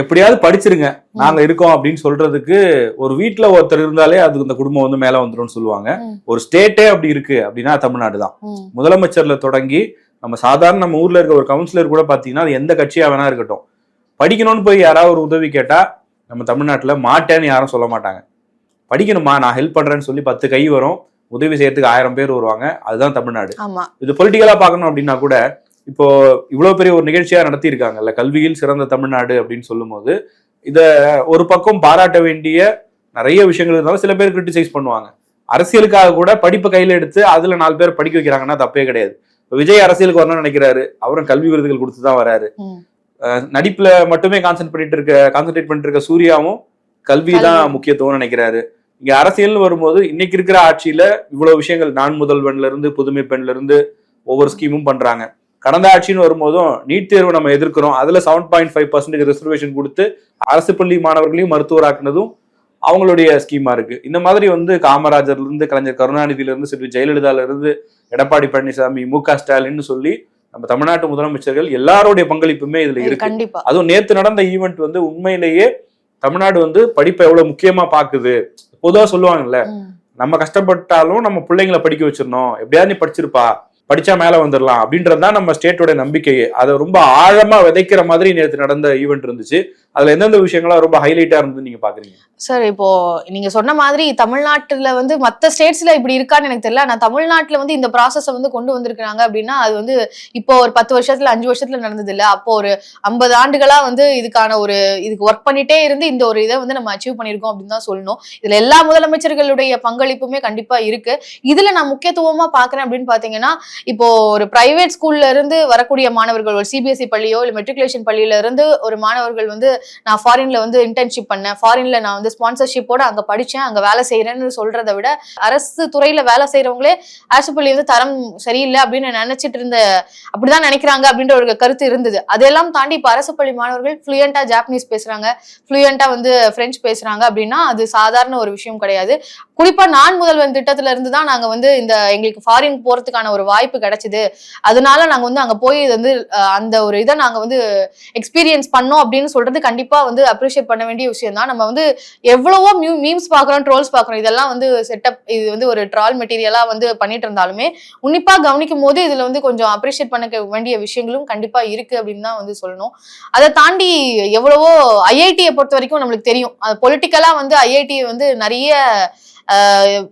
எப்படியாவது படிச்சிருங்க. நாங்க இருக்கோம் அப்படின்னு சொல்றதுக்கு ஒரு வீட்ல ஒருத்தர் இருந்தாலே அது இந்த குடும்பம் வந்து மேல வந்துரும்னு சொல்லுவாங்க. ஒரு ஸ்டேட்டே அப்படி இருக்கு அப்படின்னா தமிழ்நாடு தான். முதலமைச்சர்ல தொடங்கி நம்ம சாதாரண நம்ம ஊர்ல இருக்க ஒரு கவுன்சிலர் கூட பாத்தீங்கன்னா அது எந்த கட்சியா வேணா இருக்கட்டும். படிக்கணும்னு போய் யாராவது ஒரு உதவி கேட்டா நம்ம தமிழ்நாட்டுல மாட்டேன்னு யாரும் சொல்ல மாட்டாங்க. படிக்கணுமா நான் ஹெல்ப் பண்றேன்னு சொல்லி பத்து கை வரும். உதவி செய்யறதுக்கு ஆயிரம் பேர் வருவாங்க. அதுதான் தமிழ்நாடு. இது பொலிட்டிக்கலா பார்க்கணும் அப்படின்னா கூட இப்போ இவ்வளவு பெரிய ஒரு நிகழ்ச்சியா நடத்தி இருக்காங்கல்ல கல்வியில் சிறந்த தமிழ்நாடு அப்படின்னு சொல்லும்போது இத ஒரு பக்கம் பாராட்ட வேண்டிய நிறைய விஷயங்கள் இருந்தாலும் சில பேர் கிரிட்டிசைஸ் பண்ணுவாங்க. அரசியலுக்காக கூட படிப்பை கையில எடுத்து அதுல நாலு பேர் படிக்க வைக்கிறாங்கன்னா தப்பே கிடையாது. இப்ப விஜய் அரசியலுக்கு வரணும்னு நினைக்கிறாரு. அவரும் கல்வி விருதுகள் கொடுத்து தான் வராரு நடிப்புல மட்டுமே கான்சென்ட் பண்ணிட்டு இருக்க கான்சென்ட்ரேட் பண்ணிட்டு இருக்க சூர்யாவும் கல்வி. தான். முக்கியத்துவம் நினைக்கிறாரு. இங்க அரசியல்னு வரும்போது இன்னைக்கு இருக்கிற ஆட்சியில இவ்வளவு விஷயங்கள் நான் முதல்வன்ல இருந்து புதுமை பெண்ல இருந்து ஒவ்வொரு ஸ்கீமும் பண்றாங்க. கடந்த ஆட்சின்னு வரும்போதும் நீட் தேர்வு நம்ம எதிர்க்கிறோம். அதுல seven point five percentage reservation கொடுத்து அரசு பள்ளி மாணவர்களையும் மருத்துவராக்குனதும் அவங்களுடைய ஸ்கீமா இருக்கு. இந்த மாதிரி வந்து காமராஜர்ல இருந்து கலைஞர் கருணாநிதியில இருந்து செல்வி ஜெயலலிதால இருந்து எடப்பாடி பழனிசாமி மு க ஸ்டாலின் சொல்லி நம்ம தமிழ்நாட்டு முதலமைச்சர்கள் எல்லாருடைய பங்களிப்புமே இதுல இருக்கு. அதுவும் நேத்து நடந்த ஈவெண்ட் வந்து உண்மையிலேயே தமிழ்நாடு வந்து படிப்பை எவ்வளவு முக்கியமா பாக்குது. பொதுவா சொல்லுவாங்கல்ல. நம்ம கஷ்டப்பட்டாலும் நம்ம பிள்ளைங்களை படிக்க வச்சிடணும். எப்படியாவது நீ படிச்சிருப்பா. படிச்சா மேல வந்துடலாம் அப்படின்றது தான் நம்ம ஸ்டேட்டோட நம்பிக்கையே. அதை ரொம்ப ஆழமா விதைக்கிற மாதிரி நேற்று நடந்த ஈவெண்ட் இருந்துச்சு. அதுல எந்தெந்த விஷயங்கள்லாம் ரொம்ப ஹைலைட்டா இருந்து நீங்க பாக்குறீங்க? சார் இப்போ நீங்க சொன்ன மாதிரி தமிழ்நாட்டுல வந்து மத்த ஸ்டேட்ஸ்ல இப்படி இருக்கான்னு எனக்கு தெரியல. ஆனா தமிழ்நாட்டுல வந்து இந்த ப்ராசஸை வந்து கொண்டு வந்திருக்காங்க அப்படின்னா அது வந்து இப்போ ஒரு பத்து வருஷத்துல அஞ்சு வருஷத்துல நடந்தது இல்ல. அப்போ ஒரு ஐம்பது ஆண்டுகளா வந்து இதுக்கான ஒரு இதுக்கு ஒர்க் பண்ணிட்டே இருந்து இந்த ஒரு இதை வந்து நம்ம அச்சீவ் பண்ணியிருக்கோம் அப்படின்னு தான் சொல்லணும். இதுல எல்லா முதலமைச்சர்களுடைய பங்களிப்புமே கண்டிப்பா இருக்கு. இதுல நான் முக்கியத்துவமா பாக்குறேன் அப்படின்னு பாத்தீங்கன்னா இப்போ ஒரு பிரைவேட் ஸ்கூல்ல இருந்து வரக்கூடிய மாணவர்கள் ஒரு சிபிஎஸ்இ பள்ளியோ இல்ல மெட்ரிகுலேஷன் பள்ளியில இருந்து ஒரு மாணவர்கள் வந்து நான் ஃபாரின்ல வந்து இன்டர்ன்ஷிப் பண்ணேன். ஃபாரின்ல நான் வந்து ஸ்பான்சர்ஷிப்போட அங்க படிச்சேன். அங்க வேலை செய்யறேன்னு சொல்றதை விட அரசு துறையில வேலை செய்யறவங்களே அரசு பள்ளி வந்து தரம் சரியில்லை அப்படின்னு நினைச்சிட்டு இருந்த அப்படிதான் நினைக்கிறாங்க அப்படின்ற ஒரு கருத்து இருந்தது. அதெல்லாம் தாண்டி இப்ப அரசு பள்ளி மாணவர்கள் ஃப்ளூயண்டா ஜாப்பனீஸ் பேசுறாங்க. ஃப்ளூயண்டா வந்து பிரெஞ்சு பேசுறாங்க அப்படின்னா அது சாதாரண ஒரு விஷயம் கிடையாது. குறிப்பா நான் முதல்வன் திட்டத்துல இருந்து தான் நாங்க வந்து இந்த எங்களுக்கு ஃபாரின் போறதுக்கான ஒரு வாய்ப்பு கிடைச்சது. அதனால நாங்க வந்து அங்க போய் இது வந்து அந்த ஒரு இதை நாங்க வந்து எக்ஸ்பீரியன்ஸ் பண்ணோம் அப்படின்னு சொல்றது கண்டிப்பா வந்து அப்ரிஷியேட் பண்ண வேண்டிய விஷயம் தான் நம்ம வந்து எவ்வளவோ மியூ மீம்ஸ் பாக்குறோம் ட்ரோல்ஸ் பாக்குறோம் இதெல்லாம் வந்து செட்டப் இது வந்து ஒரு ட்ரால் மெட்டீரியலா வந்து பண்ணிட்டு இருந்தாலுமே உன்னிப்பா கவனிக்கும் போது இதுல வந்து கொஞ்சம் அப்ரிஷியேட் பண்ண வேண்டிய விஷயங்களும் கண்டிப்பா இருக்கு அப்படின்னு தான் வந்து சொல்லணும். அதை தாண்டி எவ்வளவோ ஐஐடியை பொறுத்த வரைக்கும் நம்மளுக்கு தெரியும். அது பொலிட்டிக்கலா வந்து ஐஐடி வந்து நிறைய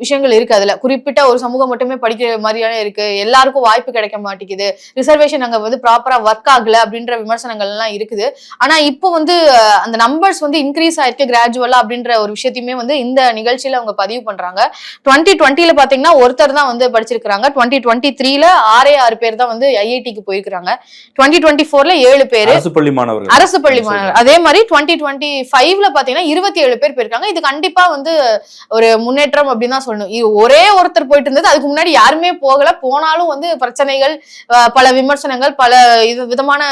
விஷயங்கள் இருக்கு அதுல. குறிப்பிட்ட ஒரு சமூகம் மட்டுமே படிக்கிற மாதிரியான இருக்கு. எல்லாருக்கும் வாய்ப்பு கிடைக்க மாட்டேங்குது. ரிசர்வேஷன் அங்க வந்து ப்ராப்பரா ஒர்க் ஆகல அப்படின்ற விமர்சனங்கள் எல்லாம் இருக்குது. ஆனா இப்போ வந்து அந்த நம்பர்ஸ் வந்து இன்க்ரீஸ் ஆயிருக்கு கிராஜுவலா அப்படின்ற ஒரு விஷயத்தையுமே வந்து இந்த நிகழ்ச்சியில அவங்க பதிவு பண்றாங்க. டுவெண்ட்டி டுவெண்ட்டில பாத்தீங்கன்னா ஒருத்தர் தான் வந்து படிச்சிருக்காங்க டுவெண்ட்டி டுவெண்ட்டி த்ரீல ஆறே ஆறு பேர் தான் வந்து ஐஐடிக்கு போயிருக்காங்க டுவெண்ட்டி டுவெண்ட்டி ஃபோர்ல ஏழு பேர். அரசு பள்ளி மாணவர்கள். அரசு பள்ளி மாணவர் அதே மாதிரி டுவெண்ட்டி டுவெண்ட்டி ஃபைவ்ல பாத்தீங்கன்னா இருபத்தி ஏழு பேர் போயிருக்காங்க. இது கண்டிப்பா வந்து ஒரு முன்னேற்றம் அப்படின்னு தான் சொல்லணும். ஒரே ஒருத்தர் போயிட்டு இருந்தது அதுக்கு முன்னாடி யாருமே போகல. போனாலும் வந்து பிரச்சனைகள் பல விமர்சனங்கள் பல இது விதமான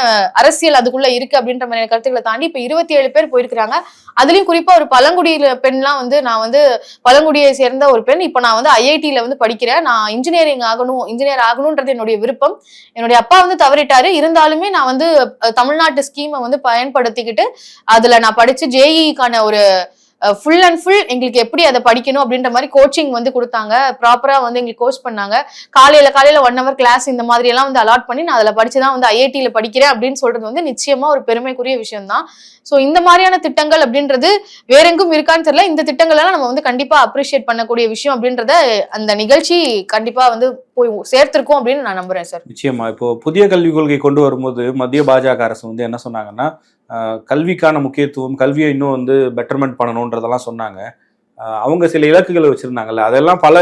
அரசியல் அதுக்குள்ள இருக்கு அப்படின்ற மாதிரி கருத்துக்களை தாண்டி இப்ப இருபத்தி ஏழு பேர் போயிருக்கிறாங்க. அதுலயும் குறிப்பா ஒரு பழங்குடியில பெண்லாம் வந்து நான் வந்து பழங்குடியை சேர்ந்த ஒரு பெண். இப்ப நான் வந்து ஐஐடியில வந்து படிக்கிறேன். நான் இன்ஜினியரிங் ஆகணும் இன்ஜினியர் ஆகணும்ன்றது என்னுடைய விருப்பம். என்னுடைய அப்பா வந்து தவறிட்டாரு. இருந்தாலுமே நான் வந்து தமிழ்நாட்டு ஸ்கீமை வந்து பயன்படுத்திக்கிட்டு அதுல நான் படிச்சு ஜேஇக்கான ஒரு ஃபுல் அண்ட் ஃபுல் எங்களுக்கு எப்படி அதை படிக்கணும் அப்படின்ற மாதிரி கோச்சிங் வந்து கொடுத்தாங்க. ப்ராப்பரா வந்து எங்களுக்கு கோச் பண்ணாங்க. காலையில காலையில ஒன் ஹவர் கிளாஸ் இந்த மாதிரி எல்லாம் வந்து அலாட் பண்ணி நான் அதுல படிச்சுதான் வந்து ஐஐடியில படிக்கிறேன் அப்படின்னு சொல்றது வந்து நிச்சயமா ஒரு பெருமைக்குரிய விஷயம் தான் ஸோ இந்த மாதிரியான திட்டங்கள் அப்படின்றது வேற எங்கும் இருக்கான்னு தெரியல. இந்த திட்டங்கள் எல்லாம் நம்ம வந்து கண்டிப்பா அப்ரிஷியேட் பண்ணக்கூடிய விஷயம் அப்படின்றத அந்த நிகழ்ச்சி கண்டிப்பா வந்து போய் சேர்த்திருக்கோம் அப்படின்னு நான் நம்புறேன் சார் நிச்சயமா. இப்போ புதிய கல்விக் கொள்கை கொண்டு வரும்போது மத்திய பாஜக அரசு வந்து என்ன சொன்னாங்கன்னா கல்விக்கான முக்கியத்துவம் கல்வியை இன்னும் வந்து பெட்டர்மெண்ட் பண்ணணுன்றதெல்லாம் சொன்னாங்க. அவங்க சில இலக்குகளை வச்சிருந்தாங்கல்ல அதெல்லாம் பல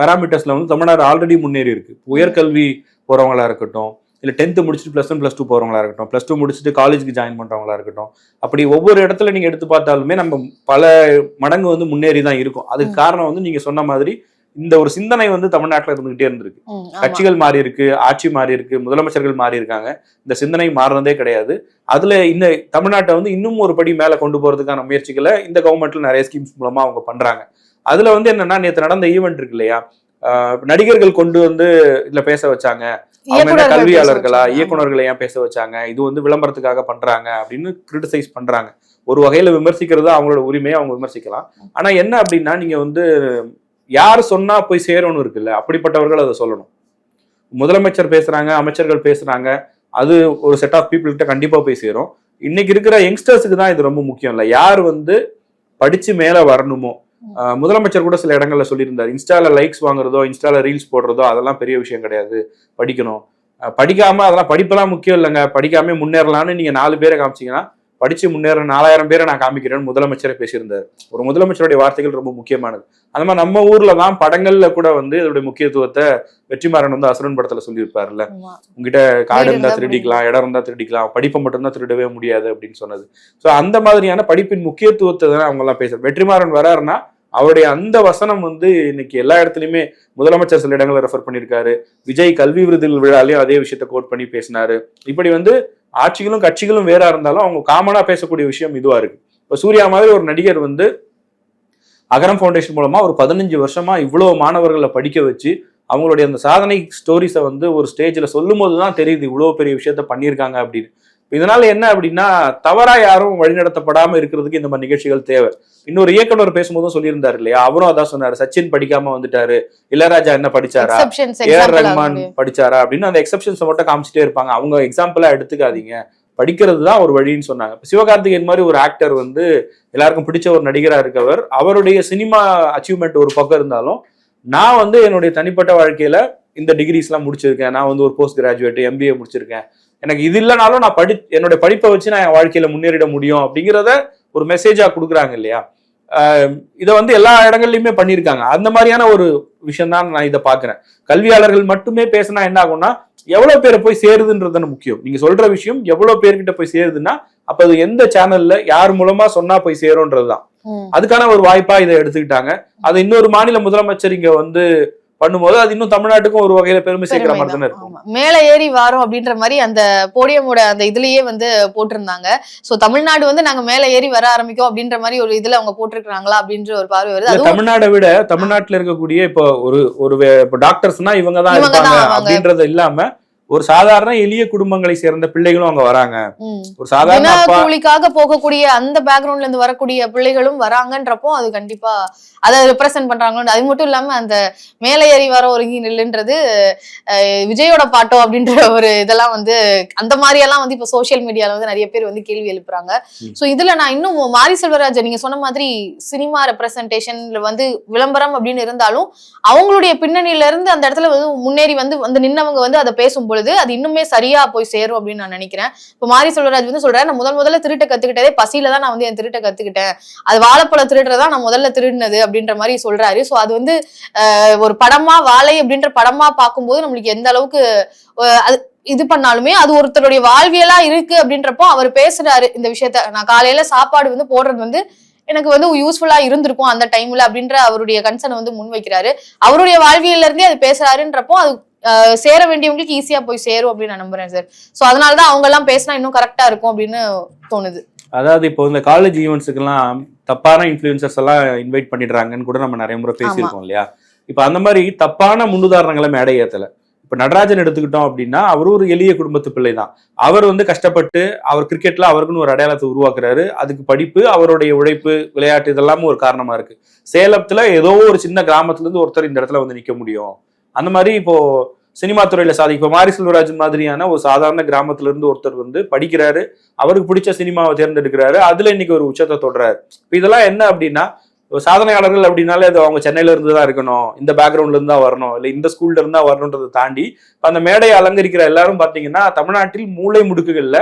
பேராமீட்டர்ஸ்ல வந்து தமிழ்நாடு ஆல்ரெடி முன்னேறி இருக்கு. உயர்கல்வி போறவங்களா இருக்கட்டும் இல்ல டென்த்து முடிச்சுட்டு ப்ளஸ் ஒன் ப்ளஸ் டூ போறவங்களா இருக்கட்டும் ப்ளஸ் டூ முடிச்சுட்டு காலேஜுக்கு ஜாயின் பண்றவங்களா இருக்கட்டும் அப்படி ஒவ்வொரு இடத்துல நீங்க எடுத்து பார்த்தாலுமே நம்ம பல மடங்கு வந்து முன்னேறி தான் இருக்கும். அதுக்கு காரணம் வந்து நீங்க சொன்ன மாதிரி இந்த ஒரு சிந்தனை வந்து தமிழ்நாட்டுல இருந்துகிட்டே இருந்திருக்கு. கட்சிகள் மாறி இருக்கு ஆட்சி மாறி இருக்கு முதலமைச்சர்கள் மாறி இருக்காங்க இந்த சிந்தனை மாறுனதே கிடையாது. அதுல இந்த தமிழ்நாட்டை வந்து இன்னும் ஒரு படி மேல கொண்டு போறதுக்கான முயற்சிகளை இந்த கவர்மெண்ட்ல நிறைய ஸ்கீம்ஸ் மூலமா அவங்க பண்றாங்க. அதுல வந்து என்னன்னா நேத்து நடந்த ஈவெண்ட் இருக்கு இல்லையா? நடிகர்கள் கொண்டு வந்து இதுல பேச வச்சாங்க. அவங்க என்ன கல்வியாளர்களா. இயக்குனர்களை ஏன் பேச வச்சாங்க? இது வந்து விளம்பரத்துக்காக பண்றாங்க அப்படின்னு கிரிட்டிசைஸ் பண்றாங்க. ஒரு வகையில விமர்சிக்கிறது அவங்களோட உரிமையை அவங்க விமர்சிக்கலாம். ஆனா என்ன அப்படின்னா நீங்க வந்து யார் சொன்னா போய் சேரணும் இருக்குல்ல? அப்படிப்பட்டவர்கள் அதை சொல்லணும். முதலமைச்சர் பேசுறாங்க அமைச்சர்கள் பேசுறாங்க அது ஒரு செட் ஆஃப் பீப்புள்கிட்ட கண்டிப்பா போய் சேரும். இன்னைக்கு இருக்கிற யங்ஸ்டர்ஸுக்கு தான் இது ரொம்ப முக்கியம் இல்லை. யார் வந்து படிச்சு மேல வரணுமோ முதலமைச்சர் கூட சில இடங்கள்ல சொல்லியிருந்தார். இன்ஸ்டால லைக்ஸ் வாங்குறதோ இன்ஸ்டால ரீல்ஸ் போடுறதோ அதெல்லாம் பெரிய விஷயம் கிடையாது. படிக்கணும். படிக்காம அதெல்லாம் படிப்பெல்லாம் முக்கியம் இல்லைங்க. படிக்காம முன்னேறலாம்னு நீங்க நாலு பேரை காமிச்சீங்கன்னா படிச்சு முன்னேற நாலாயிரம் பேரை நான் காமிக்கிறேன்னு முதலமைச்சரே பேசியிருந்தார். ஒரு முதலமைச்சருடைய வார்த்தைகள் ரொம்ப முக்கியமானது. அந்த மாதிரி நம்ம ஊர்ல தான் படங்கள்ல கூட வந்து இதோட முக்கியத்துவத்தை வெற்றிமாறன் வந்து அசுரன் படத்துல சொல்லியிருப்பாருல்ல. உங்ககிட்ட காடு இருந்தா திருடிக்கலாம் இடம் இருந்தா திருடிக்கலாம் படிப்பை மட்டும்தான் திருடவே முடியாது அப்படின்னு சொன்னது. ஸோ அந்த மாதிரியான படிப்பின் முக்கியத்துவத்தை தான் அவங்க எல்லாம் பேசுறாங்க வெற்றிமாறன் வராருன்னா அவருடைய அந்த வசனம் வந்து இன்னைக்கு எல்லா இடத்துலயுமே முதலமைச்சர் சில இடங்களை ரெஃபர் பண்ணியிருக்காரு. விஜய் கல்வி விருதுகள் விழாலையும் அதே விஷயத்த கோட் பண்ணி பேசினாரு. இப்படி வந்து ஆட்சிகளும் கட்சிகளும் வேறா இருந்தாலும் அவங்க காமனா பேசக்கூடிய விஷயம் இதுவா இருக்கு. இப்போ சூர்யா மாதிரி ஒரு நடிகர் வந்து அகரம் ஃபவுண்டேஷன் மூலமா ஒரு பதினஞ்சு வருஷமா இவ்வளவு மாணவர்களை படிக்க வச்சு அவங்களுடைய அந்த சாதனை ஸ்டோரிஸை வந்து ஒரு ஸ்டேஜில் சொல்லும் போது தான் தெரியுது இவ்வளோ பெரிய விஷயத்த பண்ணியிருக்காங்க அப்படின்னு. இதனால என்ன அப்படின்னா தவறா யாரும் வழிநடத்தப்படாம இருக்கிறதுக்கு இந்த மாதிரி நிகழ்ச்சிகள் தேவை. இன்னொரு இயக்குனர் பேசும்போதும் சொல்லியிருந்தாரு இல்லையா? அவரும் அதான் சொன்னாரு. சச்சின் படிக்காம வந்துட்டாரு. இளையராஜா என்ன படிச்சாரா? ஏஆர் ரஹ்மான். படிச்சாரா? அப்படின்னு அந்த எக்ஸப்ஷன்ஸை மட்டும் காமிச்சிட்டே இருப்பாங்க. அவங்க எக்ஸாம்பிளா எடுத்துக்காதீங்க. படிக்கிறது தான் ஒரு வழின்னு சொன்னாங்க. சிவகார்த்திகேயன் மாதிரி ஒரு ஆக்டர் வந்து எல்லாருக்கும் பிடிச்ச ஒரு நடிகரா இருக்கவர் அவருடைய சினிமா அச்சீவ்மெண்ட் ஒரு பக்கம் இருந்தாலும் நான் வந்து என்னுடைய தனிப்பட்ட வாழ்க்கையில இந்த டிகிரிஸ்லாம் முடிச்சிருக்கேன். நான் வந்து ஒரு போஸ்ட் கிராஜுவேட் எம்பிஏ முடிச்சிருக்கேன். எனக்கு இது இல்லைனாலும் நான் படி என்னுடைய படிப்பை வச்சு நான் என் வாழ்க்கையில முன்னேறிட முடியும் அப்படிங்கிறத ஒரு மெசேஜா கொடுக்குறாங்க இல்லையா? ஆஹ் இதை வந்து எல்லா இடங்கள்லயுமே பண்ணியிருக்காங்க. அந்த மாதிரியான ஒரு விஷயம் தான் நான் இதை பார்க்கிறேன். கல்வியாளர்கள் மட்டுமே பேசினா என்ன ஆகும்னா எவ்வளவு பேரை போய் சேருதுன்றது தானே முக்கியம். நீங்க சொல்ற விஷயம் எவ்வளவு பேர்கிட்ட போய் சேருதுன்னா அப்ப அது எந்த சேனல்ல யார் மூலமா சொன்னா போய் சேரும்ன்றதுதான். அதுக்கான ஒரு வாய்ப்பா இதை எடுத்துக்கிட்டாங்க. அதை இன்னொரு மாநில முதலமைச்சர் இங்க வந்து பண்ணும்போது அது இன்னும் தமிழ்நாட்டுக்கும் ஒரு வகையில பெருமை சேர்க்கிற மாதிரி தானே. இருக்கும். மேல ஏறி வாரோம் அப்படின்ற மாதிரி அந்த போடியமோட அந்த இதுலயே வந்து போட்டிருந்தாங்க சோ தமிழ்நாடு வந்து நாங்க மேல ஏறி வர ஆரம்பிக்கும் அப்படின்ற மாதிரி ஒரு இதுல அவங்க போட்டிருக்காங்களா அப்படின்ற ஒரு பார்வை வருது தமிழ்நாடை விட தமிழ்நாட்டுல இருக்கக்கூடிய இப்போ ஒரு ஒரு டாக்டர்ஸ்னா இவங்க தான் இவங்க தான் இருப்பாங்க. அப்படின்றது இல்லாம ஒரு சாதாரண எளிய குடும்பங்களை சேர்ந்த பிள்ளைகளும் அங்க வராங்க. ஒரு சாதாரண கூலிக்காக போகக்கூடிய அந்த பேக்ரவுண்ட்ல இருந்து வரக்கூடிய பிள்ளைகளும் வராங்கன்றப்போ அது கண்டிப்பா அதை ரெப்ரசென்ட் பண்றாங்க அது மட்டும் இல்லாம அந்த மேலே ஏறி வர ஒருங்கி நில்லுன்றது விஜயோட பாட்டோ அப்படின்ற ஒரு இதெல்லாம் வந்து அந்த மாதிரி எல்லாம் வந்து இப்ப சோஷியல் மீடியால வந்து நிறைய பேர் வந்து கேள்வி எழுப்புறாங்க. சோ இதுல நான் இன்னும் மாரி செல்வராஜன் நீங்க சொன்ன மாதிரி சினிமா ரெப்ரசன்டேஷன்ல வந்து விளம்பரம் அப்படின்னு இருந்தாலும் அவங்களுடைய பின்னணியில இருந்து அந்த இடத்துல வந்து முன்னேறி வந்து வந்து நின்னவங்க வந்து அதை பேசும் பொழுது அது இன்னுமே சரியா போய் சேரும் அப்படின்னு நான் நினைக்கிறேன். இப்ப மாரி செல்வராஜ் வந்து சொல்றாரு நான் முதல் முதல்ல திருட்ட கத்துக்கிட்டதே பசியில தான் நான் வந்து என் திருட்ட கத்துக்கிட்டேன். அது வாழைப்பழ திருடுறதா நான் முதல்ல திருடினது அப்படின்ற மாதிரி சொல்றாரு. சோ அது வந்து ஒரு படமா வாழை அப்படின்ற படமா பார்க்கும்போது நம்மளுக்கு எந்த அளவுக்கு அது இது பண்ணாலுமே அது ஒருத்தருடைய வாழ்வியலா இருக்கு அப்படின்றப்போ அவர் பேசுறாரு இந்த விஷயத்த. நான் காலையில சாப்பாடு வந்து போடுறது வந்து எனக்கு வந்து யூஸ்ஃபுல்லா இருந்திருக்கும் அந்த டைம்ல அப்படின்ற அவருடைய கன்சர்ன் வந்து முன்வைக்கிறாரு. அவருடைய வாழ்வியல இருந்தே அது பேசுறாருன்றப்போ அது சேர வேண்டியவங்களுக்கு ஈஸியா போய் சேரும் அப்படின்னு நான் நம்புறேன் சார் சோ அதனாலதான் அவங்க எல்லாம் பேசினா இன்னும் கரெக்டா இருக்கும் அப்படின்னு தோணுது. அதாவது இப்போ இந்த காலேஜ் ஈவெண்ட்ஸுக்கெல்லாம் தப்பான இன்ஃப்ளூயன்சர்ஸ் எல்லாம் இன்வைட் பண்ணிடுறாங்கன்னு கூட நம்ம நிறைய முறை பேசியிருக்கோம் இல்லையா? இப்போ அந்த மாதிரி தப்பான முன்னுதாரணங்களை மேடை ஏத்தல. இப்போ நடராஜன் எடுத்துக்கிட்டோம் அப்படின்னா அவரும் ஒரு எளிய குடும்பத்து பிள்ளை தான். அவர் வந்து கஷ்டப்பட்டு அவர் கிரிக்கெட்ல அவருக்குன்னு ஒரு அடையாளத்தை உருவாக்குறாரு. அதுக்கு படிப்பு அவருடைய உழைப்பு விளையாட்டு இதெல்லாமும் ஒரு காரணமா இருக்கு. சேலத்துல ஏதோ ஒரு சின்ன கிராமத்துல இருந்து ஒருத்தர் இந்த இடத்துல வந்து நிக்க முடியும். அந்த மாதிரி இப்போ சினிமா துறையில சாதி இப்போ மாரி செல்வராஜ் மாதிரியான ஒரு சாதாரண கிராமத்துல இருந்து ஒருத்தர் வந்து படிக்கிறாரு அவருக்கு பிடிச்ச சினிமாவை தேர்ந்தெடுக்கிறாரு அதுல இன்னைக்கு ஒரு உச்சத்தை தொடுறாரு. இப்போ இதெல்லாம் என்ன அப்படின்னா ஒரு சாதனையாளர்கள் அப்படின்னாலே அது அவங்க சென்னையில இருந்து தான் இருக்கணும் இந்த பேக்ரவுண்ட்ல இருந்து தான் வரணும் இல்ல இந்த ஸ்கூல்ல இருந்து தான் வரணுன்றதை தாண்டி அந்த மேடையை அலங்கரிக்கிற எல்லாரும் பாத்தீங்கன்னா தமிழ்நாட்டில் மூளை முடுக்குகள்ல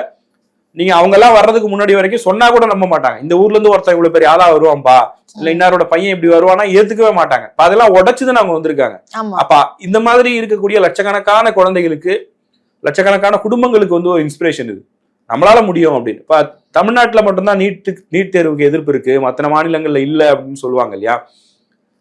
நீங்க அவங்க எல்லாம் வர்றதுக்கு முன்னாடி வரைக்கும் சொன்னா கூட நம்ப மாட்டாங்க. இந்த ஊர்ல இருந்து ஒருத்தன் இவ்வளவு பெரிய ஆளா வருவான்பா? இல்ல இன்னாரோட பையன் இப்படி வருவானா? ஏத்துக்கவே மாட்டாங்க. அதெல்லாம் உடைச்சுதான் அவங்க வந்திருக்காங்க. அப்ப இந்த மாதிரி இருக்கக்கூடிய லட்சக்கணக்கான குழந்தைகளுக்கு லட்சக்கணக்கான குடும்பங்களுக்கு வந்து ஒரு இன்ஸ்பிரேஷன் இது. நம்மளால முடியும் அப்படின்னு. இப்ப தமிழ்நாட்டுல மட்டும்தான் நீட்டு நீட் தேர்வுக்கு எதிர்ப்பு இருக்கு. மற்ற மாநிலங்கள்ல இல்ல அப்படின்னு சொல்லுவாங்க இல்லையா?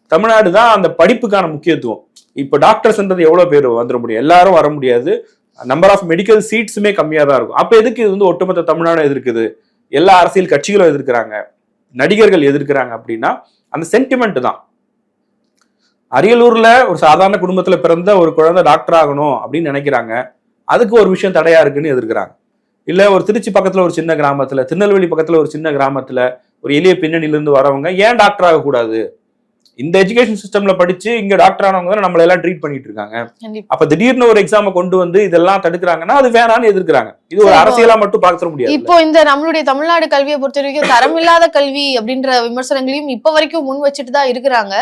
தமிழ்நாடு தான் அந்த படிப்புக்கான முக்கியத்துவம். இப்ப டாக்டர்ஸ்ன்றது எவ்வளவு பேர் வந்துட முடியும்? எல்லாரும் வர முடியாது. நம்பர் ஆஃப் மெடிக்கல் சீட்ஸுமே கம்மியாக தான் இருக்கும். அப்போ எதுக்கு இது வந்து ஒட்டுமொத்த தமிழ்நாடு எதிர்க்குது? எல்லா அரசியல் கட்சிகளும் எதிர்க்கிறாங்க. நடிகர்கள் எதிர்க்கிறாங்க அப்படின்னா அந்த சென்டிமெண்ட் தான். அரியலூர்ல ஒரு சாதாரண குடும்பத்துல பிறந்த ஒரு குழந்தை டாக்டர் ஆகணும் அப்படின்னு நினைக்கிறாங்க. அதுக்கு ஒரு விஷயம் தடையா இருக்குன்னு எதிர்க்கிறாங்க. இல்ல ஒரு திருச்சி பக்கத்துல ஒரு சின்ன கிராமத்துல திருநெல்வேலி பக்கத்துல ஒரு சின்ன கிராமத்துல ஒரு எளிய பின்னணியிலிருந்து வரவங்க ஏன் டாக்டர் ஆகக்கூடாது? இந்த எஜுகேஷன் சிஸ்டம்ல படிச்சு இங்க டாக்டர் ஆனவங்க தான் நம்மள எல்லாம் ட்ரீட் பண்ணிட்டு இருக்காங்க. அப்ப திடீர்னு ஒரு எக்ஸாமை கொண்டு வந்து இதெல்லாம் தடுக்கிறாங்கன்னா அது வேணான்னு எதிர்க்கிறாங்க. இது ஒரு அரசியலா மட்டும் பார்க்க முடியாது. இப்போ இந்த நம்மளுடைய தமிழ்நாடு கல்வியை பொறுத்த வரைக்கும் தரமில்லாத கல்வி அப்படின்ற விமர்சனங்களையும் இப்ப வரைக்கும் முன் வச்சுட்டு தான் இருக்கிறாங்க.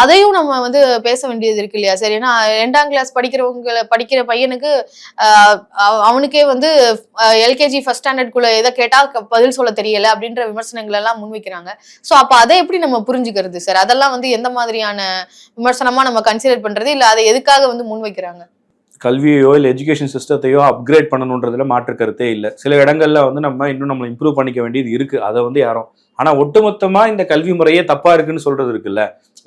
அதையும் நம்ம வந்து பேச வேண்டியது இருக்கு இல்லையா? சரி ஏன்னா ரெண்டாம் கிளாஸ் படிக்கிறவங்க படிக்கிற பையனுக்கு அவனுக்கே வந்து எல்கேஜி ஃபர்ஸ்ட் ஸ்டாண்டர்ட் குள்ள எதை கேட்டா பதில் சொல்ல தெரியல அப்படின்ற விமர்சனங்கள் எல்லாம் முன்வைக்கிறாங்க சோ அப்ப அதை எப்படி நம்ம புரிஞ்சுக்கிறது சார் அதெல்லாம் வந்து எந்த மாதிரியான விமர்சனமா நம்ம கன்சிடர் பண்றது? இல்ல அதை எதுக்காக வந்து முன்வைக்கிறாங்க கல்வியோ இல்லை எஜுகேஷன் சிஸ்டத்தையோ அப்கிரேட் பண்ணணுன்றதுல மாற்று கருத்தே இல்லை. சில இடங்கள்ல வந்து நம்ம இன்னும் நம்ம இம்ப்ரூவ் பண்ணிக்க வேண்டியது இருக்கு. அதை வந்து யாரும் ஆனா ஒட்டுமொத்தமா இந்த கல்வி முறையே தப்பா இருக்குன்னு சொல்றது இருக்குல்ல.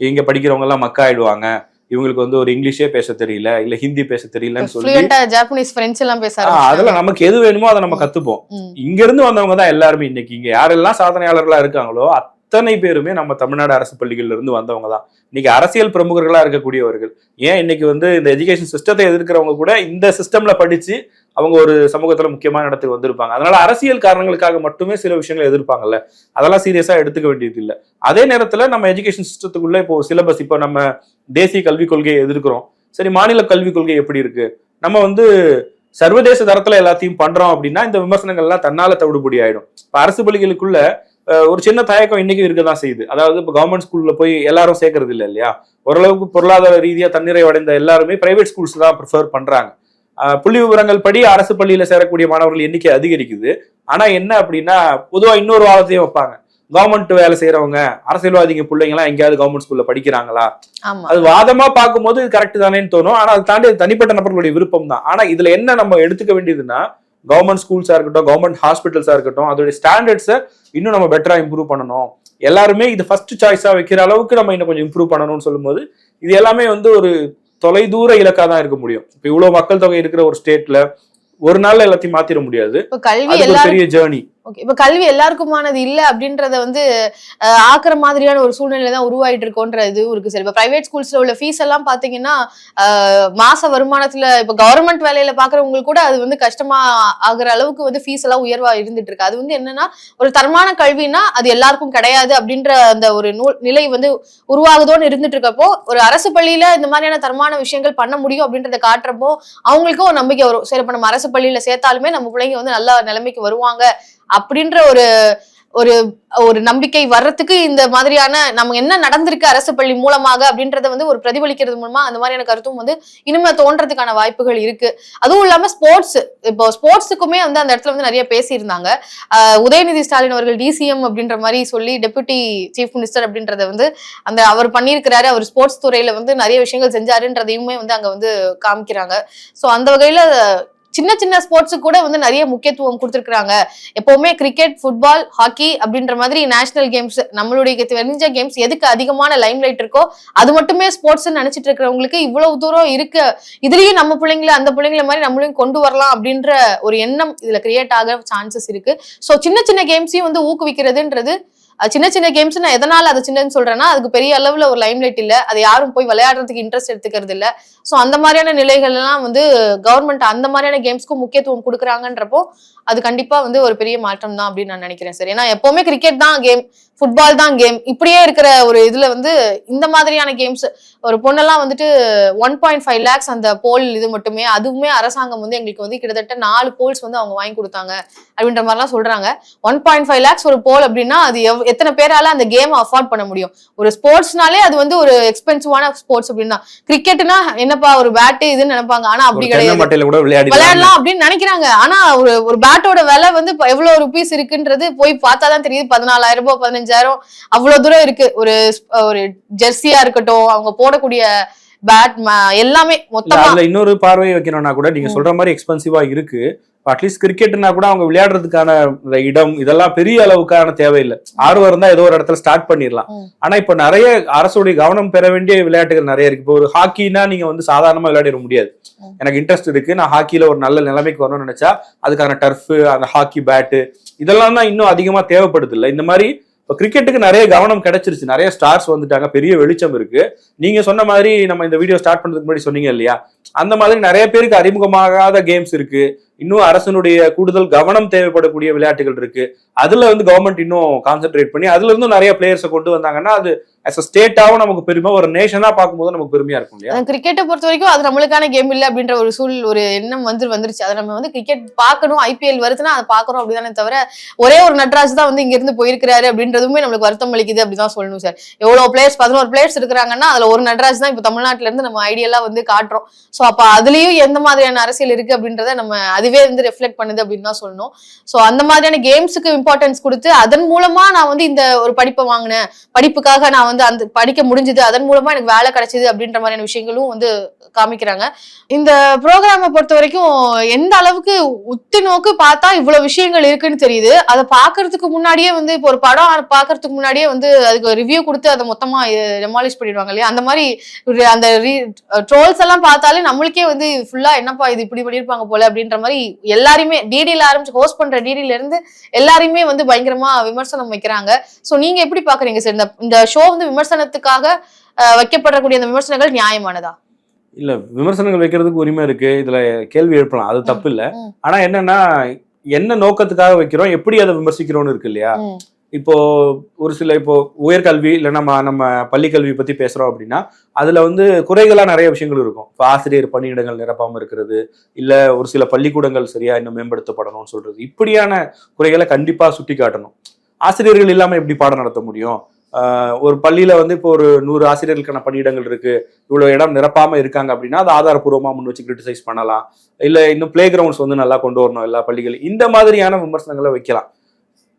இங்க படிக்கிறவங்க எல்லாம் மக்கா ஆயிடுவாங்க இவங்களுக்கு வந்து ஒரு இங்கிலீஷே பேச தெரியல இல்ல ஹிந்தி பேச தெரியலன்னு சொல்லி ஃப்ளூயண்டா ஜாப்பனீஸ் பிரெஞ்சு எல்லாம் பேச. அதெல்லாம் நமக்கு எது வேணுமோ அதை நம்ம கத்துப்போம். இங்க இருந்து வந்தவங்க தான் எல்லாருமே இன்னைக்கு. இங்க யாரெல்லாம் சாதனையாளர்களா இருக்காங்களோ அத்தனை பேருமே நம்ம தமிழ்நாடு அரசு பள்ளிகள்ல இருந்து வந்தவங்க தான் இன்னைக்கு அரசியல் பிரமுகர்களா இருக்கக்கூடியவர்கள். ஏன் இன்னைக்கு வந்து இந்த எஜுகேஷன் சிஸ்டத்தை எதிர்க்கிறவங்க கூட இந்த சிஸ்டம்ல படிச்சு அவங்க ஒரு சமூகத்துல முக்கியமான இடத்துக்கு வந்திருப்பாங்க. அதனால அரசியல் காரணங்களுக்காக மட்டுமே சில விஷயங்களை எதிர்ப்பாங்கல்ல. அதெல்லாம் சீரியஸா எடுத்துக்க வேண்டியது இல்லை. அதே நேரத்துல நம்ம எஜுகேஷன் சிஸ்டத்துக்குள்ள இப்போ சிலபஸ் இப்போ நம்ம தேசிய கல்விக் கொள்கையை எதிர்க்கிறோம். சரி மாநில கல்விக் கொள்கை எப்படி இருக்கு? நம்ம வந்து சர்வதேச தரத்துல எல்லாத்தையும் பண்றோம் அப்படின்னா இந்த விமர்சனங்கள்லாம் தன்னால தவிடுபடி ஆயிடும். இப்ப அரசு பள்ளிகளுக்குள்ள ஒரு சின்ன தயக்கம் இன்னைக்கு இருக்க தான் செய்யுது. அதாவது இப்போ கவர்மெண்ட் ஸ்கூல்ல போய் எல்லாரும் சேர்க்கறது இல்லை இல்லையா? ஓரளவுக்கு பொருளாதார ரீதியா தன்னிறைவு அடைந்த எல்லாருமே பிரைவேட் ஸ்கூல்ஸ் தான் ப்ரிஃபர் பண்றாங்க. புள்ளி விவரங்கள் படி அரசு பள்ளியில சேரக்கூடிய மாணவர்கள் எண்ணிக்கை அதிகரிக்குது. ஆனா என்ன அப்படின்னா பொதுவா இன்னொரு வாதத்தையும் வைப்பாங்க. கவர்மெண்ட் வேலை செய்யறவங்க அரசியல்வாதிங்க பிள்ளைங்க எல்லாம் எங்கேயாவது கவர்மெண்ட் ஸ்கூல்ல படிக்கிறாங்களா? அது வாதமா பார்க்கும்போது கரெக்ட் தானேன்னு தோணும். ஆனா அதை தாண்டி தனிப்பட்ட நபர்களுடைய விருப்பம் தான் ஆனா இதுல என்ன நம்ம எடுத்துக்க வேண்டியதுன்னா கவர்மெண்ட் ஸ்கூல்ஸா இருக்கட்டும் கவர்மெண்ட் ஹாஸ்பிட்டல்ஸா இருக்கட்டும் அதோட ஸ்டாண்டர்ட்ஸை இன்னும் நம்ம பெட்டரா இம்ப்ரூவ் பண்ணணும். எல்லாருமே இது ஃபர்ஸ்ட் சாய்ஸா வைக்கிற அளவுக்கு நம்ம இன்னும் கொஞ்சம் இம்ப்ரூவ் பண்ணணும்னு சொல்லும்போது இது எல்லாமே வந்து ஒரு தொலைதூர இலக்கா தான் இருக்க முடியும். இப்ப இவ்வளவு மக்கள் தொகை இருக்கிற ஒரு ஸ்டேட்ல ஒரு நாள்ல எல்லாத்தையும் மாத்திர முடியாது. பெரிய ஜேர்னி ஓகே இப்போ கல்வி எல்லாருக்குமானது இல்லை அப்படின்றத வந்து ஆக்கிற ஆக்குற மாதிரியான ஒரு சூழ்நிலை தான் உருவாயிட்டு இருக்கோன்ற இது இருக்கு சார். இப்போ பிரைவேட் ஸ்கூல்ஸ்ல உள்ள ஃபீஸ் எல்லாம் பார்த்தீங்கன்னா மாச வருமானத்துல இப்போ கவர்மெண்ட் வேலையில பாக்குறவங்களுக்கு கூட அது வந்து கஷ்டமா ஆகுற அளவுக்கு வந்து ஃபீஸ் எல்லாம் உயர்வா இருந்துட்டு இருக்கு. அது வந்து என்னன்னா ஒரு தரமான கல்வினா அது எல்லாருக்கும் கிடையாது அப்படின்ற அந்த ஒரு நூல் நிலை வந்து உருவாகுதோன்னு இருந்துட்டு இருக்கப்போ ஒரு அரசு பள்ளியில இந்த மாதிரியான தரமான விஷயங்கள் பண்ண முடியும் அப்படின்றத காட்டுறப்போ அவங்களுக்கும் ஒரு நம்பிக்கை வரும். சரி இப்போ நம்ம அரசு பள்ளியில சேர்த்தாலுமே நம்ம பிள்ளைங்க வந்து நல்ல நிலைமைக்கு வருவாங்க அப்படின்ற ஒரு ஒரு ஒரு நம்பிக்கை வர்றதுக்கு இந்த மாதிரியான நம்ம என்ன நடந்திருக்கு அரசு பள்ளி மூலமாக அப்படின்றத வந்து ஒரு பிரதிபலிக்கிறது மூலமா அந்த மாதிரியான கருத்தும் வந்து இனிமே தோன்றதுக்கான வாய்ப்புகள் இருக்கு. அதுவும் இல்லாம ஸ்போர்ட்ஸ் இப்போ ஸ்போர்ட்ஸுக்குமே வந்து அந்த இடத்துல வந்து நிறைய பேசியிருந்தாங்க. உதயநிதி ஸ்டாலின் அவர்கள் டிசிஎம் அப்படின்ற மாதிரி சொல்லி டெபுட்டி சீஃப் மினிஸ்டர் அப்படின்றத வந்து அந்த அவர் பண்ணியிருக்கிறாரு. அவர் ஸ்போர்ட்ஸ் துறையில வந்து நிறைய விஷயங்கள் செஞ்சாருன்றதையுமே வந்து அங்க வந்து காமிக்கிறாங்க. சோ அந்த வகையில சின்ன சின்ன ஸ்போர்ட்ஸுக்கு கூட வந்து நிறைய முக்கியத்துவம் கொடுத்துருக்காங்க எப்பவுமே கிரிக்கெட் ஃபுட்பால் ஹாக்கி அப்படின்ற மாதிரி நேஷனல் கேம்ஸ் நம்மளுடைய தெரிஞ்ச கேம்ஸ் எதுக்கு அதிகமான லைம் லைட் இருக்கோ அது மட்டுமே ஸ்போர்ட்ஸ் நினைச்சிட்டு இருக்கிறவங்களுக்கு இவ்வளவு தூரம் இருக்கு. இதுலயும் நம்ம பிள்ளைங்கள அந்த பிள்ளைங்கள மாதிரி நம்மளையும் கொண்டு வரலாம் அப்படின்ற ஒரு எண்ணம் இதுல கிரியேட் ஆக சான்சஸ் இருக்கு. சோ சின்ன சின்ன கேம்ஸையும் வந்து ஊக்குவிக்கிறதுன்றது சின்ன சின்ன கேம்ஸ் நான் எதனால அது சின்னன்னு சொல்றேன்னா அதுக்கு பெரிய அளவுல ஒரு லைம் லைட் இல்ல. அது யாரும் போய் விளையாடுறதுக்கு இன்ட்ரெஸ்ட் எடுத்துக்கிறது இல்ல. சோ அந்த மாதிரியான நிலைகள் எல்லாம் வந்து கவர்மெண்ட் அந்த மாதிரியான கேம்ஸ்க்கும் முக்கியத்துவம் கொடுக்குறாங்கன்றப்போ அது கண்டிப்பா வந்து ஒரு பெரிய மாற்றம் தான் அப்படின்னு நான் நினைக்கிறேன் சார் ஏன்னா எப்பவுமே கிரிக்கெட் தான் கேம் ஃபுட்பால் தான் கேம் இப்படியே இருக்கிற ஒரு இதுல வந்து இந்த மாதிரியான கேம்ஸ் ஒரு பொண்ணெல்லாம் வந்துட்டு ஒன் பாயிண்ட் ஃபைவ் லேக்ஸ் அந்த போல் இது மட்டுமே. அதுவுமே அரசாங்கம் வந்து எங்களுக்கு வந்து கிட்டத்தட்ட நாலு போல்ஸ் வந்து அவங்க வாங்கி கொடுத்தாங்க அப்படின்ற மாதிரிலாம் சொல்றாங்க. ஒன் பாயிண்ட் ஃபைவ் லேக்ஸ் ஒரு போல் அப்படின்னா அது எவ்- எத்தனை பேரால அந்த கேம் அஃபோர்ட் பண்ண முடியும்? ஒரு ஸ்போர்ட்ஸ்னாலே அது வந்து ஒரு எக்ஸ்பென்சிவான ஸ்போர்ட்ஸ் அப்படின்னா. கிரிக்கெட்னா என்னப்பா ஒரு பேட்டு இதுன்னு நினைப்பாங்க. ஆனா அப்படி கிடையாது. விளையாடலாம் அப்படின்னு நினைக்கிறாங்க. ஆனா ஒரு ஒரு பேட்டோட விலை வந்து எவ்வளவு ருபீஸ் இருக்குன்றது போய் பார்த்தாதான் தெரியுது. பதினாலாயிரம் ரூபாய் பதினஞ்சாயிரம் அவ்வளவு தூரம் இருக்கு. ஒரு ஒரு ஜெர்சியா இருக்கட்டும் அவங்க போடக்கூடிய பேட் எல்லாமே மொத்தமா. அதுல இன்னொரு பார்வை வைக்கணும்னா கூட நீங்க. சொல்ற மாதிரி எக்ஸ்பென்சிவா இருக்கு. அட்லீஸ்ட் கிரிக்கெட்னா கூட அவங்க விளையாடுறதுக்கான இடம் இதெல்லாம் பெரிய அளவுக்கான தேவையில்லை. ஆர்வம் இருந்தா ஏதோ ஒரு இடத்துல ஸ்டார்ட் பண்ணிடலாம். ஆனா இப்ப நிறைய அரசுடைய கவனம் பெற வேண்டிய விளையாட்டுகள் நிறைய இருக்கு. இப்போ ஒரு ஹாக்கினா நீங்க வந்து சாதாரணமா விளையாடிட முடியாது. எனக்கு இன்ட்ரெஸ்ட் இருக்கு. நான் ஹாக்கில ஒரு நல்ல நிலைமைக்கு வரணும்னு நினைச்சா அதுக்கான டர்ஃப் அந்த ஹாக்கி பேட்டு இதெல்லாம் தான் இன்னும் அதிகமா தேவைப்படுது இல்ல. இந்த மாதிரி இப்போ கிரிக்கெட்டுக்கு நிறைய கவனம் கிடைச்சிருச்சு. நிறைய ஸ்டார்ஸ் வந்துட்டாங்க. பெரிய வெளிச்சம் இருக்கு. நீங்க சொன்ன மாதிரி நம்ம இந்த வீடியோ ஸ்டார்ட் பண்றதுக்கு முன்னாடி சொன்னீங்க இல்லையா? அந்த மாதிரி நிறைய பேருக்கு அறிமுகமாகாத கேம்ஸ் இருக்கு. இன்னும் அரசனுடைய கூடுதல் கவனம் தேவைப்படக்கூடிய விளையாட்டுகள் இருக்கு. அதுல வந்து கவர்மெண்ட் இன்னும் கான்சென்ட்ரேட் பண்ணி அதுல இருந்தும் நிறைய பிளேயர்ஸை கொண்டு வந்தாங்கன்னா அது அஸ் அ ஸ்டேட்டாவும் நமக்கு பெருமை ஒரு நேஷனா பார்க்கும்போது நமக்கு பெருமையா இருக்கும் இல்லையா? கிரிக்கெட்டை பொறுத்த வரைக்கும் அது நம்மளுக்கான கேம் இல்லை அப்படின்ற ஒரு சூழ் ஒரு எண்ணம் வந்து வந்துருச்சு. அதை நம்ம வந்து கிரிக்கெட் பார்க்கணும் ஐபிஎல் வருதுன்னா அதை பார்க்கணும் அப்படிதானே தவிர ஒரே ஒரு நட்ராஜ் தான் வந்து இங்க இருந்து போயிருக்கிறாரு அப்படின்றதுமே நம்மளுக்கு வருத்தம் அளிக்குது அப்படிதான் சொல்லணும் சார் எவ்வளவு பிளேயர்ஸ் பதினோரு பிளேயர்ஸ் இருக்கிறாங்கன்னா அதுல ஒரு நட்ராஜ் தான் இப்ப தமிழ்நாட்டுல இருந்து நம்ம ஐடியெல்லாம் வந்து காட்டுறோம். ஸோ அப்ப அதுலயும் எந்த மாதிரியான அரசியல் இருக்கு அப்படின்றத நம்ம அதுவே வந்து ரெஃப்ளெக்ட் பண்ணுது அப்படின்னு தான் சொல்லணும். ஸோ அந்த மாதிரியான கேம்ஸுக்கு இம்பார்ட்டன்ஸ் கொடுத்து அதன் மூலமா நான் வந்து இந்த ஒரு படிப்பை வாங்கினேன். படிப்புக்காக நான் வந்து வந்து அந்த படிக்க முடிஞ்சது அதன் மூலமா எனக்கு வேலை கிடைச்சது அப்படின்ற மாதிரியான விஷயங்களும் வந்து காமிக்கிறாங்க. இந்த ப்ரோக்ராமை பொறுத்த வரைக்கும் எந்த அளவுக்கு உத்து நோக்கு பார்த்தா இவ்வளவு விஷயங்கள் இருக்குன்னு தெரியுது. அதை பாக்குறதுக்கு முன்னாடியே வந்து இப்போ ஒரு படம் பாக்குறதுக்கு முன்னாடியே வந்து அதுக்கு ரிவ்யூ கொடுத்து அதை மொத்தமா டெமாலிஷ் பண்ணிடுவாங்க இல்லையா? அந்த மாதிரி அந்த ட்ரோல்ஸ் எல்லாம் பார்த்தாலே நம்மளுக்கே வந்து ஃபுல்லா என்னப்பா இது இப்படி பண்ணிருப்பாங்க போல அப்படின்ற மாதிரி எல்லாருமே டிடியில் ஆரம்பிச்சு ஹோஸ்ட் பண்ற டிடியில இருந்து எல்லாருமே வந்து பயங்கரமா விமர்சனம் வைக்கிறாங்க. சோ நீங்க எப்படி பாக்குறீங்க சார் இந்த இந்த ஷோ வந்து விமர்சனத்துக்காக வைக்கப்படக்கூடிய அந்த விமர்சனங்கள் நியாயமானதா? இல்ல விமர்சனங்கள் வைக்கிறதுக்கு உரிமை இருக்கு. இதுல கேள்வி எழுப்பலாம். அது தப்பு இல்ல. ஆனா என்னன்னா என்ன நோக்கத்துக்காக வைக்கிறோம்? எப்படி அதை விமர்சிக்கிறோம்னு இருக்கு இல்லையா? இப்போ ஒரு சில இப்போ உயர்கல்வி இல்லை நம்ம நம்ம பள்ளி கல்வி பத்தி பேசுறோம் அப்படின்னா அதுல வந்து குறைகளா நிறைய விஷயங்கள் இருக்கும். இப்போ ஆசிரியர் பணியிடங்கள் நிரப்பாம இருக்கிறது இல்ல ஒரு சில பள்ளிக்கூடங்கள் சரியா இன்னும் மேம்படுத்தப்படணும்னு சொல்றது. இப்படியான குறைகளை கண்டிப்பா சுட்டி காட்டணும் ஆசிரியர்கள் இல்லாம எப்படி பாடம் நடத்த முடியும்? ஒரு பள்ளியில் வந்து இப்போ ஒரு நூறு ஆசிரியர்களுக்கான பணியிடங்கள் இருக்கு. இவ்வளோ இடம் நிரப்பாமல் இருக்காங்க அப்படின்னா அது ஆதாரப்பூர்வமாக முன் வச்சு கிரிட்டிசைஸ் பண்ணலாம். இல்லை இன்னும் பிளே கிரவுண்ட்ஸ் வந்து நல்லா கொண்டு வரணும் எல்லா பள்ளிகளும் இந்த மாதிரியான விமர்சனங்களை வைக்கலாம்.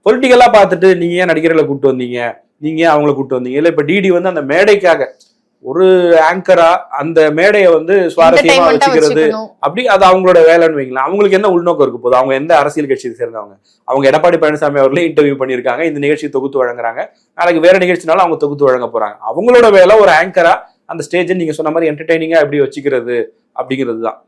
பொலிட்டிக்கலாக பார்த்துட்டு நீங்கள் ஏன் நடிகர்களை கூப்பிட்டு வந்தீங்க? நீங்கள் ஏன் அவங்கள கூப்பிட்டு வந்தீங்க? இல்லை இப்போ டிடி வந்து அந்த மேடைக்காக ஒரு ஆங்கரா அந்த மேடையை வந்து சுவாரஸ்யமா வச்சுக்கிறது. அப்படி அது அவங்களோட வேலைன்னு வைங்களேன். அவங்களுக்கு என்ன உள்நோக்கம் இருக்க போகுது? அவங்க எந்த அரசியல் கட்சியை சேர்ந்தவங்க? அவங்க எடப்பாடி பழனிசாமி அவர்களே இன்டர்வியூ பண்ணியிருக்காங்க. இந்த நிகழ்ச்சி தொகுத்து வழங்குறாங்க. நாளைக்கு வேற நிகழ்ச்சினாலும் அவங்க தொகுத்து வழங்க போறாங்க. அவங்களோட வேலை ஒரு ஆங்கரா அந்த ஸ்டேஜை நீங்க சொன்ன மாதிரி என்டர்டைனிங்கா எப்படி வச்சுக்கிறது அப்படிங்கிறது தான்.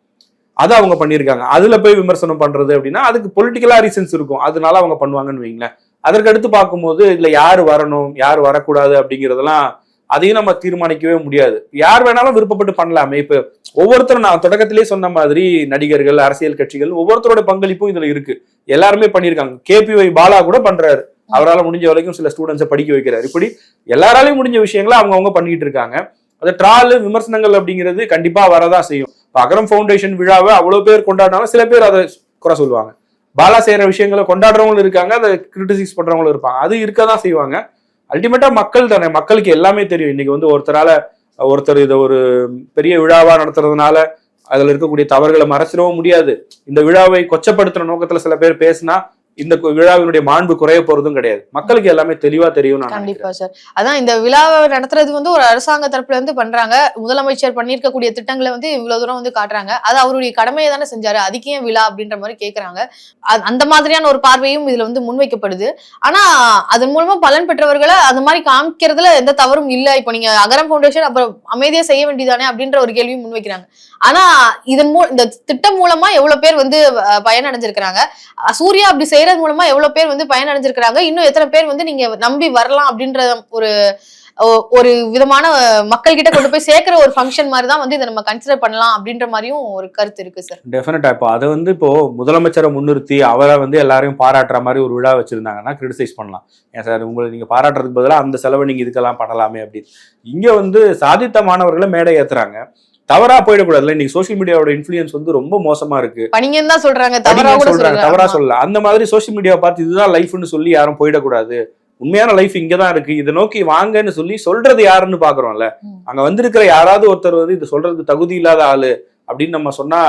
அதை அவங்க பண்ணியிருக்காங்க. அதுல போய் விமர்சனம் பண்றது அப்படின்னா அதுக்கு பொலிட்டிக்கலா ரீசன்ஸ் இருக்கும். அதனால அவங்க பண்ணுவாங்கன்னு வைங்களேன். அதற்கு அடுத்து பார்க்கும்போது இதுல யார் வரணும்? யார் வரக்கூடாது? அப்படிங்கிறதெல்லாம் அதையும் நம்ம தீர்மானிக்கவே முடியாது. யார் வேணாலும் விருப்பப்பட்டு பண்ணலாமே. இப்ப ஒவ்வொருத்தரும் நான் தொடக்கத்திலே சொன்ன மாதிரி நடிகர்கள் அரசியல் கட்சிகள் ஒவ்வொருத்தரோட பங்களிப்பும் இதுல இருக்கு. எல்லாருமே பண்ணியிருக்காங்க. கேபிஒய் பாலா கூட பண்றாரு. அவரால் முடிஞ்ச வரைக்கும் சில ஸ்டூடெண்ட்ஸை படிக்க வைக்கிறார். இப்படி எல்லாராலையும் முடிஞ்ச விஷயங்களை அவங்கவுங்க பண்ணிக்கிட்டு இருக்காங்க. அது ட்ரால் விமர்சனங்கள் அப்படிங்கிறது கண்டிப்பா வரதான் செய்யும். இப்போ அகரம் ஃபவுண்டேஷன் விழாவை அவ்வளோ பேர் கொண்டாடினாலும் சில பேர் அதை குறை சொல்லுவாங்க. பாலா செய்கிற விஷயங்களை கொண்டாடுறவங்களும் இருக்காங்க அதை கிரிட்டிசைஸ் பண்ணுறவங்களும் இருப்பாங்க. அது இருக்க தான் செய்வாங்க. அல்டிமேட்டா மக்கள் தானே. மக்களுக்கு எல்லாமே தெரியும். இன்னைக்கு வந்து ஒருத்தரால ஒருத்தர் இதை ஒரு பெரிய விழாவா நடத்துறதுனால அதுல இருக்கக்கூடிய தவறுகளை மறைச்சிடவும் முடியாது. இந்த விழாவை கொச்சப்படுத்துற நோக்கத்துல சில பேர் பேசினா இந்த விழாவினுடைய மாண்பு குறைய போறதும் கிடையாது. மக்களுக்கு எல்லாமே தெளிவா தெரியும் கண்டிப்பா சார். அதான் இந்த விழாவை நடத்துறது வந்து ஒரு அரசாங்க தரப்புல இருந்து பண்றாங்க. முதலமைச்சர் பண்ணியிருக்கக்கூடிய திட்டங்களை வந்து இவ்வளவு தூரம் வந்து காட்டுறாங்க. அது அவருடைய கடமையை தானே செஞ்சாரு. அதுக்கே விழா அப்படின்ற மாதிரி கேக்குறாங்க. அந்த மாதிரியான ஒரு பார்வையும் இதுல வந்து முன்வைக்கப்படுது. ஆனா அதன் மூலமா பலன் பெற்றவர்களை அது மாதிரி காமிக்கிறதுல எந்த தவறும் இல்ல. இப்போ நீங்க அகரம் பவுண்டேஷன் அப்புறம் அமைதியா செய்ய வேண்டியதானே அப்படின்ற ஒரு கேள்வியும் முன்வைக்கிறாங்க. ஆனா இதன் மூ இந்த திட்டம் மூலமா எவ்வளவு பேர் வந்து பயனடைஞ்சிருக்கிறாங்க. சூர்யா அப்படி செய்யறது மூலமா எவ்வளவு பேர் வந்து பயனடைஞ்சிருக்கிறாங்க? இன்னும் எத்தனை பேர் வந்து நீங்க நம்பி வரலாம் அப்படின்ற ஒரு ஒரு விதமான மக்கள் கிட்ட கொண்டு போய் சேர்க்கிற ஒரு ஃபங்க்ஷன் மாதிரி தான் வந்து இதை நம்ம கன்சிடர் பண்ணலாம் அப்படின்ற மாதிரியும் ஒரு கருத்து இருக்கு சார் டெஃபினட்டா இப்போ அதை வந்து இப்போ முதலமைச்சரை முன்னிறுத்தி அவரை வந்து எல்லாரையும் பாராட்டுற மாதிரி ஒரு விழா வச்சிருந்தாங்கன்னா கிரிட்டிசைஸ் பண்ணலாம். ஏன் சார் உங்களை நீங்க பாராட்டுறதுக்கு பதிலாக அந்த செலவை நீங்க இதுக்கெல்லாம் பண்ணலாமே அப்படின்னு. இங்க வந்து சாதித்த மாணவர்களை மேடை ஏத்துறாங்க. தவறா போயிடக்கூடாதுல்ல. இன்னைக்கு சோஷியல் மீடியாவோட இன்ஃபுளுயன்ஸ் வந்து ரொம்ப மோசமா இருக்கு. தான் சொல்றாங்க தவறா சொல்றாங்க தவறா சொல்லல. அந்த மாதிரி சோஷியல் மீடியாவை பார்த்து இதுதான் லைஃப்னு சொல்லி யாரும் போயிடக்கூடாது. உண்மையான லைஃப் இங்கதான் இருக்கு. இதை நோக்கி வாங்கன்னு சொல்லி சொல்றது யாருன்னு பாக்குறோம்ல. அங்க வந்திருக்கிற யாராவது ஒருத்தர் வந்து இது சொல்றதுக்கு தகுதி இல்லாத ஆளு அப்படின்னு நம்ம சொன்னா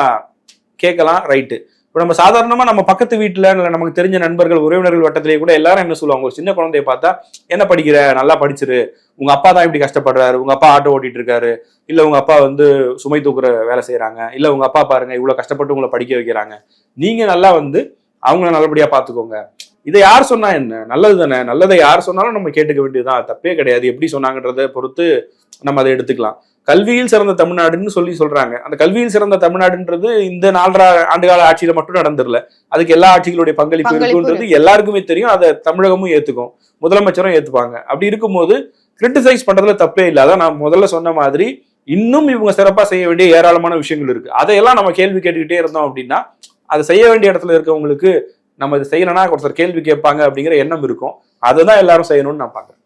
கேட்கலாம் ரைட்டு இப்போ நம்ம சாதாரணமாக நம்ம பக்கத்து வீட்டில் நமக்கு தெரிஞ்ச நண்பர்கள் உறவினர்கள் வட்டத்திலேயே கூட எல்லாரும் என்ன சொல்லுவாங்க? ஒரு சின்ன குழந்தைய பார்த்தா என்ன படிக்கிற? நல்லா படிச்சிரு. உங்க அப்பா தான் இப்படி கஷ்டப்படுறாரு. உங்க அப்பா ஆட்டோ ஓட்டிட்டு இருக்காரு. இல்ல உங்க அப்பா வந்து சுமை தூக்குற வேலை செய்யறாங்க. இல்ல உங்க அப்பா பாருங்க இவ்வளவு கஷ்டப்பட்டு உங்களை படிக்க வைக்கிறாங்க. நீங்க நல்லா வந்து அவங்கள நல்லபடியா பாத்துக்கோங்க இதை யார் சொன்னா என்ன? நல்லது தானே? நல்லதை யார் சொன்னாலும் நம்ம கேட்டுக்க வேண்டியதுதான். தப்பே கிடையாது. எப்படி சொன்னாங்கன்றதை பொறுத்து நம்ம அதை எடுத்துக்கலாம். கல்வியில் சிறந்த தமிழ்நாடுன்னு சொல்லி சொல்றாங்க. அந்த கல்வியில் சிறந்த தமிழ்நாடுன்றது இந்த நாலரை ஆண்டுகால ஆட்சியில மட்டும் நடந்துடல அதுக்கு எல்லா ஆட்சிகளுடைய பங்களிப்பு இருக்குன்றது எல்லாருக்குமே தெரியும். அதை தமிழகமும் ஏத்துக்கும். முதலமைச்சரும் ஏத்துப்பாங்க. அப்படி இருக்கும்போது கிரிட்டிசைஸ் பண்றதுல தப்பே இல்லை. அதான் நான் முதல்ல சொன்ன மாதிரி இன்னும் இவங்க சிறப்பா செய்ய வேண்டிய ஏராளமான விஷயங்கள் இருக்கு. அதையெல்லாம் நம்ம கேள்வி கேட்டுக்கிட்டே இருந்தோம் அப்படின்னா அதை செய்ய வேண்டிய இடத்துல இருக்கவங்களுக்கு நம்ம இது செய்யலைன்னா ஒருத்தர் கேள்வி கேட்பாங்க அப்படிங்கிற எண்ணம் இருக்கும். அதை தான் எல்லாரும் செய்யணும்னு நான் பார்க்குறேன்.